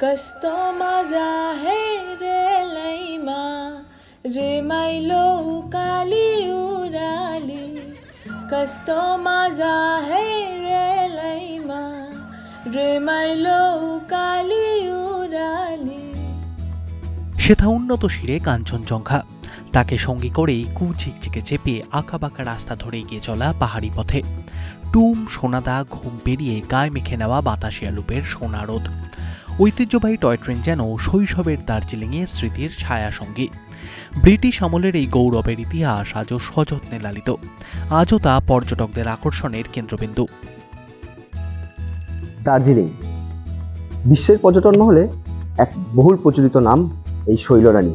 কস্ত মজা হে রে লাইমা রে মাইলো কালি উরালি কস্ত মজা হে রে লাইমা রে মাইলো কালি উরালি সেথা উন্নত শিরে কাঞ্চনজঙ্ঘা তাকে সঙ্গী করেই কু ঝিকঝিকে চেপে আঁকা বাঁকা রাস্তা ধরে এগিয়ে চলা পাহাড়ি পথে। টুম, সোনাদা, ঘুম পেরিয়ে গায়ে মেখে নেওয়া বাতাসিয়া লুপের সোনারোদ ঐতিহ্যবাহী টয় ট্রেন যেন শৈশবের দার্জিলিংয়ে স্মৃতির ছায়া সঙ্গী ব্রিটিশ আমলের এই গৌরবের ইতিহাস আজও সযত্নে লালিত। আজও তা পর্যটকদের আকর্ষণের কেন্দ্রবিন্দু। দার্জিলিং। বিশ্বের পর্যটন মহলে এক বহুল প্রচলিত নাম এই শৈলরানী।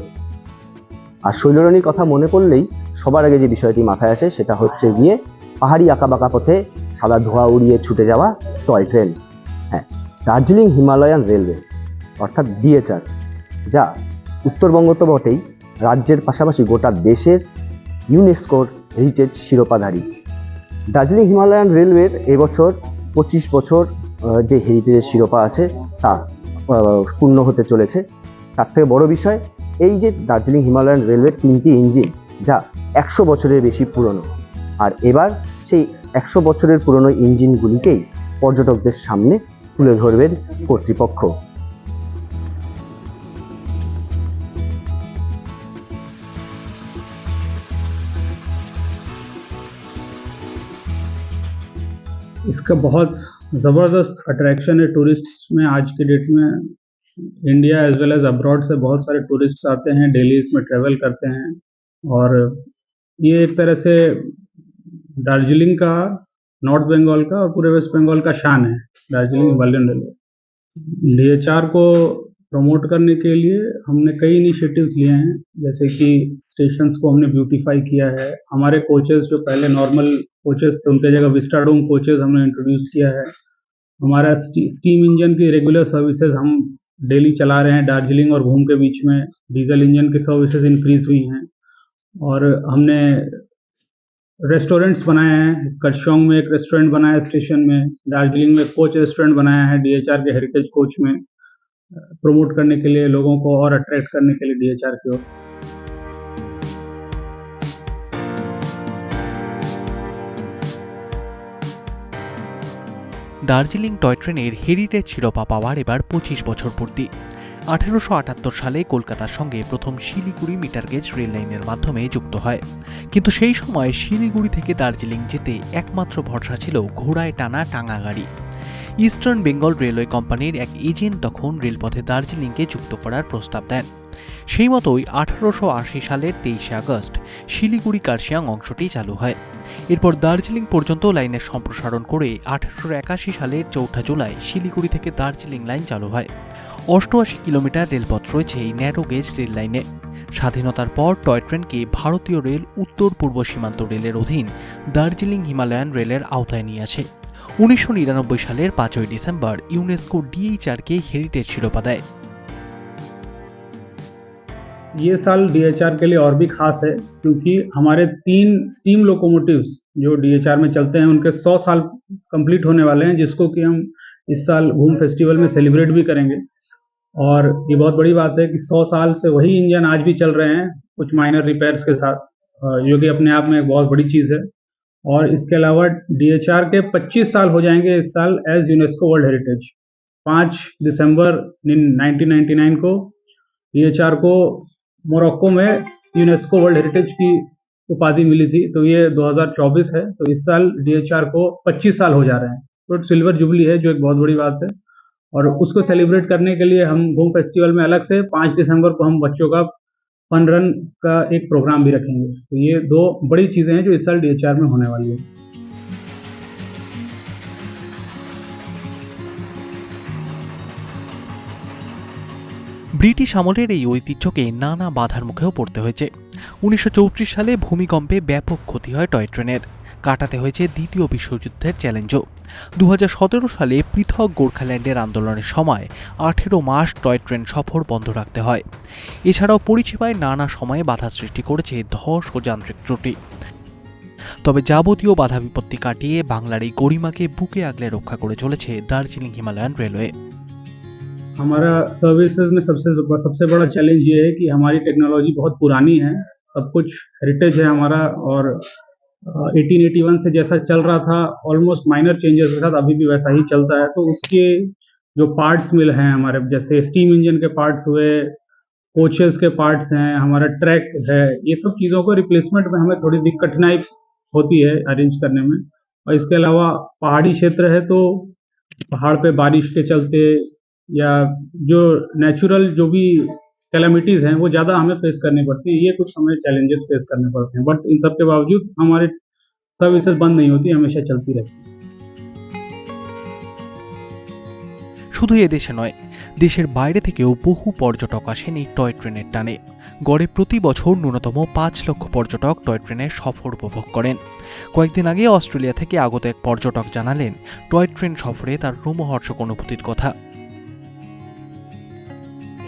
আর শৈলরানীর কথা মনে পড়লেই সবার আগে যে বিষয়টি মাথায় আসে সেটা হচ্ছে গিয়ে পাহাড়ি আঁকাবাঁকা পথে সাদা ধোঁয়া উড়িয়ে ছুটে যাওয়া টয় ট্রেন। হ্যাঁ দার্জিলিং হিমালয়ান রেলওয়ে, অর্থাৎ ডিএচআর যা উত্তরবঙ্গ তো বটেই রাজ্যের পাশাপাশি গোটা দেশের ইউনেস্কোর হেরিটেজ শিরোপাধারী। দার্জিলিং হিমালয়ান রেলওয়ের এবছর পঁচিশ বছর যে হেরিটেজের শিরোপা আছে, তা পূর্ণ হতে চলেছে। তার থেকে বড় বিষয়, এই যে দার্জিলিং হিমালয়ান রেলওয়ের তিনটি ইঞ্জিন, যা একশো বছরের বেশি পুরনো, আর এবার সেই একশো বছরের পুরনো ইঞ্জিনগুলিকেই পর্যটকদের সামনে তুলে ধরবেন কর্তৃপক্ষ इसका बहुत ज़बरदस्त अट्रैक्शन है टूरिस्ट में आज के डेट में India as well as abroad से बहुत सारे टूरिस्ट्स आते हैं डेली इसमें ट्रैवल करते हैं और ये एक तरह से दार्जिलिंग का नॉर्थ बंगाल का और पूरे वेस्ट बंगाल का शान है दार्जिलिंग हिमालयन रेलवे। डी को प्रमोट करने के लिए हमने कई इनिशिएटिव्स लिए हैं जैसे कि स्टेशंस को हमने ब्यूटीफाई किया है। हमारे कोचेस जो पहले नॉर्मल कोचेस थे उनके जगह विस्टाडोम कोचेस हमने इंट्रोड्यूस किया है। हमारा स्टीम इंजन की रेगुलर सर्विसेज़ हम डेली चला रहे हैं दार्जिलिंग और घूम के बीच में। डीजल इंजन की सर्विसेज़ इंक्रीज हुई हैं। और हमने रेस्टोरेंट्स बनाए हैं करशोंग में एक रेस्टोरेंट बनाया है स्टेशन में दार्जिलिंग में कोच रेस्टोरेंट बनाया है डीएचआर के हेरिटेज कोच में प्रमोट करने के लिए लोगों को और अट्रैक्ट करने के लिए डीएचआर की ओर দার্জিলিং টয় ট্রেনের হেরিটেজ শিরোপা পাওয়ার এবার পঁচিশ বছর পূর্তি আঠেরোশো আটাত্তর সালে কলকাতার সঙ্গে প্রথম শিলিগুড়ি মিটার গেজ রেল লাইনের মাধ্যমে যুক্ত হয়। কিন্তু সেই সময় শিলিগুড়ি থেকে দার্জিলিং যেতে একমাত্র ভরসা ছিল ঘোড়ায় টানা টাঙা গাড়ি। ইস্টার্ন বেঙ্গল রেলওয়ে কোম্পানির এক এজেন্ট তখন রেলপথে দার্জিলিংকে যুক্ত করার প্রস্তাব দেন। সেই মতোই আঠারোশো আশি সালের তেইশে আগস্ট শিলিগুড়ি কার্শিয়াং অংশটি চালু হয়। এরপর দার্জিলিং পর্যন্ত লাইনের সম্প্রসারণ করে আঠারোশো একাশি সালের চৌঠা জুলাই শিলিগুড়ি থেকে দার্জিলিং লাইন চালু হয়। অষ্টআশি কিলোমিটার রেলপথ রয়েছে এই ন্যারো গেজ রেল লাইনে। স্বাধীনতার পর টয় ট্রেনকে ভারতীয় রেল উত্তর পূর্ব সীমান্ত রেলের অধীন দার্জিলিং হিমালয়ান রেলের আওতায় নিয়ে আসে। উনিশশো নিরানব্বই সালের পাঁচই ডিসেম্বর ইউনেস্কো ডিএইচআরকে হেরিটেজ শিরোপা দেয়। ये साल डीएचआर के लिए और भी खास है, क्योंकि हमारे तीन स्टीम लोकोमोटिव्स जो डीएचआर में चलते हैं, उनके 100 साल कंप्लीट होने वाले हैं, जिसको कि हम इस साल घूम फेस्टिवल में सेलिब्रेट भी करेंगे। और ये बहुत बड़ी बात है कि 100 साल से वही इंजन आज भी चल रहे हैं, कुछ माइनर रिपेयर्स के साथ जो कि अपने आप में एक बहुत बड़ी चीज़ है। और इसके अलावा डीएचआर के 25 साल हो जाएँगे इस साल एज यूनेस्को वर्ल्ड हेरिटेज 5 दिसंबर 1999 को डीएचआर को मोरक्को में यूनेस्को वर्ल्ड हेरिटेज की उपाधि मिली थी तो ये 2024 है तो इस साल डीएचआर को 25 साल हो जा रहे हैं। तो सिल्वर जुबली है, जो एक बहुत बड़ी बात है। और उसको सेलिब्रेट करने के लिए हम घूम फेस्टिवल में अलग से 5 दिसंबर को हम बच्चों का फन रन का एक प्रोग्राम भी रखेंगे। तो ये दो बड़ी चीज़ें हैं जो इस साल डीएचआर में होने वाली है। ব্রিটিশ আমলের এই ঐতিহ্যকে নানা বাধার মুখেও পড়তে হয়েছে। উনিশশো চৌত্রিশ সালে ভূমিকম্পে ব্যাপক ক্ষতি হয় টয় ট্রেনের। কাটাতে হয়েছে দ্বিতীয় বিশ্বযুদ্ধের চ্যালেঞ্জও। দু হাজার সতেরো সালে পৃথক গোর্খাল্যান্ডের আন্দোলনের সময় আঠেরো মাস টয় ট্রেন সফর বন্ধ রাখতে হয়। এছাড়াও পরিষেবায় নানা সময়ে বাধা সৃষ্টি করেছে ধস ও যান্ত্রিক ত্রুটি। তবে যাবতীয় বাধা বিপত্তি কাটিয়ে বাংলার এই গরিমাকে বুকে আগলে রক্ষা করে চলেছে দার্জিলিং হিমালয়ান রেলওয়ে। हमारा सर्विसेज़ में सबसे सबसे बड़ा चैलेंज ये है कि हमारी टेक्नोलॉजी बहुत पुरानी है, सब कुछ हेरिटेज है हमारा और एटीन एटी वन से जैसा चल रहा था ऑलमोस्ट माइनर चेंजेस के साथ अभी भी वैसा ही चलता है। तो उसके जो पार्ट्स मिल हैं हमारे, जैसे स्टीम इंजन के पार्ट्स हुए कोचेस के पार्ट्स हैं, हमारा ट्रैक है, ये सब चीज़ों को रिप्लेसमेंट में हमें थोड़ी दिक्कत कठिनाई होती है अरेंज करने में। और इसके अलावा पहाड़ी क्षेत्र है तो पहाड़ पे बारिश के चलते या जो नेचुरल जो भी कैलामिटीज़ हैं वो ज़्यादा हमें फेस करनी पड़ती है ये कुछ हमें चैलेंजेस फेस करने पड़ते हैं बट इन सब के बावजूद हमारे सर्विसेज बंद नहीं होती हमेशा चलती रहती है শুধু এদেশে নয় দেশের বাইরে থেকেও বহু পর্যটক আসেন এই টয় ট্রেনের টানে গড়ে প্রতি বছর ন্যূনতম পাঁচ লক্ষ পর্যটক টয় ট্রেনের সফর উপভোগ করেন কয়েকদিন আগে অস্ট্রেলিয়া থেকে আগত এক পর্যটক জানালেন টয় ট্রেন সফরে তার রোমহর্ষক অনুভূতির কথা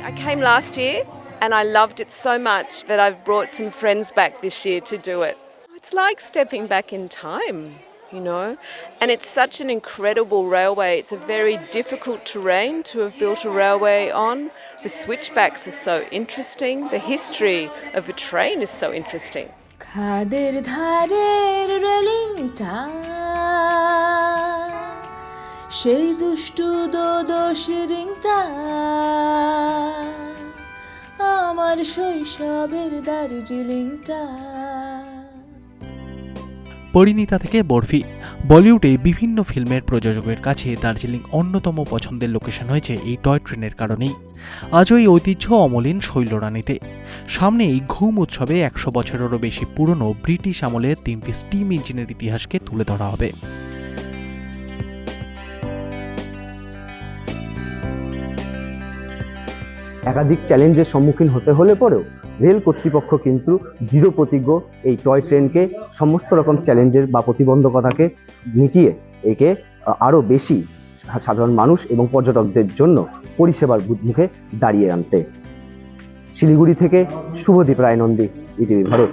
I came last year and I loved it so much that I've brought some friends back this year to do it. It's like stepping back in time, you know, and it's such an incredible railway. It's a very difficult terrain to have built a railway on. The switchbacks are so interesting. The history of a train is so interesting. সেই দুষ্টু দোদোষী রিংটা আমার শৈশবের দার্জিলিংটা। পরিণীতা থেকে বরফি, বলিউডে বিভিন্ন ফিল্মের প্রযোজকের কাছে দার্জিলিং অন্যতম পছন্দের লোকেশন হয়েছে এই টয় ট্রেনের কারণেই। আজও এই ঐতিহ্য অমলিন শৈলরানিতে। সামনেই ঘুম উৎসবে একশো বছরেরও বেশি পুরনো ব্রিটিশ আমলের তিনটি স্টিম ইঞ্জিনের ইতিহাসকে তুলে ধরা হবে। একাধিক চ্যালেঞ্জের সম্মুখীন হতে হলে পরেও রেল কর্তৃপক্ষ কিন্তু দৃঢ় প্রতিজ্ঞ এই টয় ট্রেনকে সমস্ত রকম চ্যালেঞ্জের বা প্রতিবন্ধকতাকে মিটিয়ে একে আরও বেশি সাধারণ মানুষ এবং পর্যটকদের জন্য পরিষেবার মুখে দাঁড়িয়ে আনতে। শিলিগুড়ি থেকে শুভদীপ রায় নন্দী ইটিভি ভারত।